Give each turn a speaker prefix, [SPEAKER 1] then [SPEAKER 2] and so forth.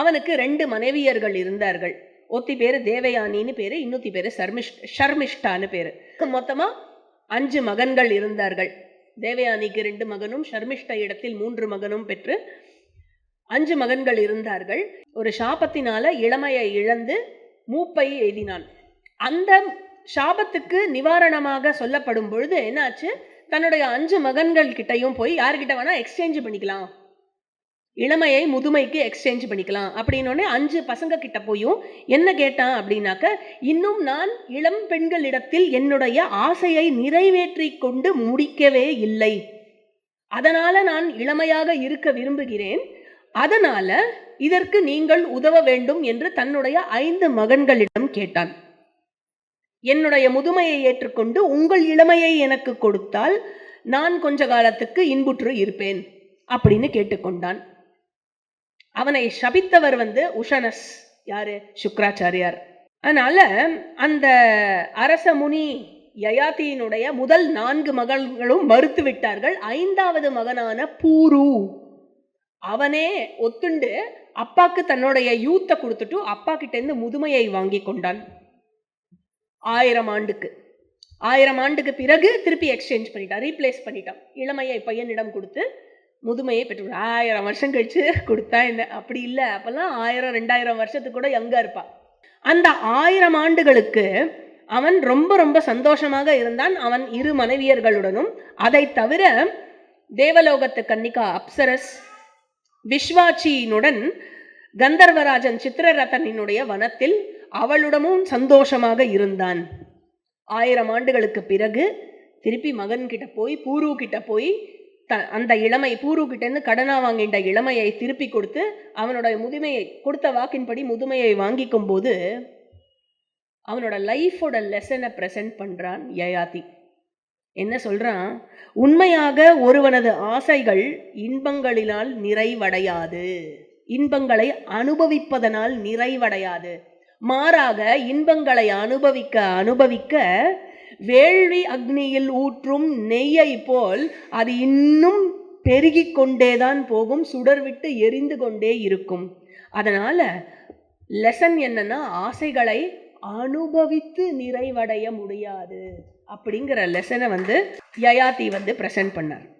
[SPEAKER 1] அவனுக்கு ரெண்டு மனைவியர்கள் இருந்தார்கள். ஒத்தி பேரு தேவயானின்னு பேர் இன்னொத்தி பேர் சர்மிஷ் ஷர்மிஷ்டான்னு பேர். மொத்தமா அஞ்சு மகன்கள் இருந்தார்கள். தேவயானிக்கு ரெண்டு மகனும் ஷர்மிஷ்ட இடத்தில் மூன்று மகனும் பெற்று அஞ்சு மகன்கள் இருந்தார்கள். ஒரு சாபத்தினால இளமையை இழந்து மூப்பை எய்தினான். அந்த சாபத்துக்கு நிவாரணமாக சொல்லப்படும் பொழுது என்னாச்சு? தன்னுடைய அஞ்சு மகன்கள் கிட்டயும் போய் யார்கிட்ட வேணா எக்ஸ்சேஞ்ச் பண்ணிக்கலாம். இளமையை முதுமைக்கு எக்ஸ்சேஞ்ச் பண்ணிக்கலாம். அப்படின்னோடனே அஞ்சு பசங்க கிட்ட போயும் என்ன கேட்டான் அப்படின்னாக்க இன்னும் நான் இளம் பெண்களிடத்தில் என்னுடைய ஆசையை நிறைவேற்றி கொண்டு முடிக்கவே இல்லை. அதனால நான் இளமையாக இருக்க விரும்புகிறேன். அதனால இதற்கு நீங்கள் உதவ வேண்டும் என்று தன்னுடைய ஐந்து மகன்களிடம் கேட்டான். என்னுடைய முதுமையை ஏற்றுக்கொண்டு உங்கள் இளமையை எனக்கு கொடுத்தால் நான் கொஞ்ச காலத்துக்கு இன்புற்று இருப்பேன் அப்படின்னு கேட்டுக்கொண்டான். அவனை சபித்தவர் வந்து உஷனஸ் யாரு? சுக்ராச்சாரியார் அதனால அந்த அரச முனி யயாத்தியினுடைய முதல் நான்கு மகள்களும் மறுத்து விட்டார்கள். ஐந்தாவது மகனான பூரு. அவனே ஒத்துண்டு அப்பாக்கு தன்னுடைய யூத்தை கொடுத்துட்டு அப்பா கிட்டேருந்து முதுமையை வாங்கி கொண்டான். ஆயிரம் ஆண்டுக்கு. ஆயிரம் ஆண்டுக்கு பிறகு திருப்பி எக்ஸ்சேஞ்ச் பண்ணிட்டான் ரீப்ளேஸ் பண்ணிட்டான். இளமையை பையனிடம் கொடுத்து முதுமையை பெற்று ஆயிரம் வருஷம் கழிச்சு கொடுத்தா என்ன? அப்படி இல்லை. அப்பெல்லாம் ஆயிரம் ரெண்டாயிரம் வருஷத்துக்கு கூட யங்கா இருப்பான். அந்த ஆயிரம் ஆண்டுகளுக்கு அவன் ரொம்ப ரொம்ப சந்தோஷமாக இருந்தான். அவன் இரு மனைவியர்களுடனும். அதை தவிர தேவலோகத்து கன்னிகா அப்சரஸ் விஸ்வாச்சியினுடன் கந்தர்வராஜன் சித்திரரதனினுடைய வனத்தில் அவளுடமும் சந்தோஷமாக இருந்தான். ஆயிரம் ஆண்டுகளுக்கு பிறகு திருப்பி மகன்கிட்ட போய் பூரு கிட்ட போய் த அந்த இளமை பூருக்கிட்டேருந்து கடனாக கடனா வாங்கின்ற இளமையை திருப்பி கொடுத்து அவனோட முதுமையை கொடுத்த வாக்கின்படி முதுமையை வாங்கிக்கும் போது அவனோட லைஃபோட லெசனை ப்ரெசென்ட் பண்ணுறான் யயாதி. என்ன சொல்கிறான் உண்மையாக ஒருவனது ஆசைகள் இன்பங்களினால் நிறைவடையாது. இன்பங்களை அனுபவிப்பதனால் நிறைவடையாது. மாறாக இன்பங்களை அனுபவிக்க அனுபவிக்க வேள்வி அக்னியில் ஊற்றும் நெய்யை போல் அது இன்னும் பெருகி கொண்டேதான் போகும் சுடர் விட்டு எரிந்து கொண்டே இருக்கும். அதனால லெசன் என்னன்னா ஆசைகளை அனுபவித்து நிறைவடைய முடியாது. அப்படிங்கிற லெசனை வந்து யயாதி வந்து ப்ரெசென்ட் பண்ணார்.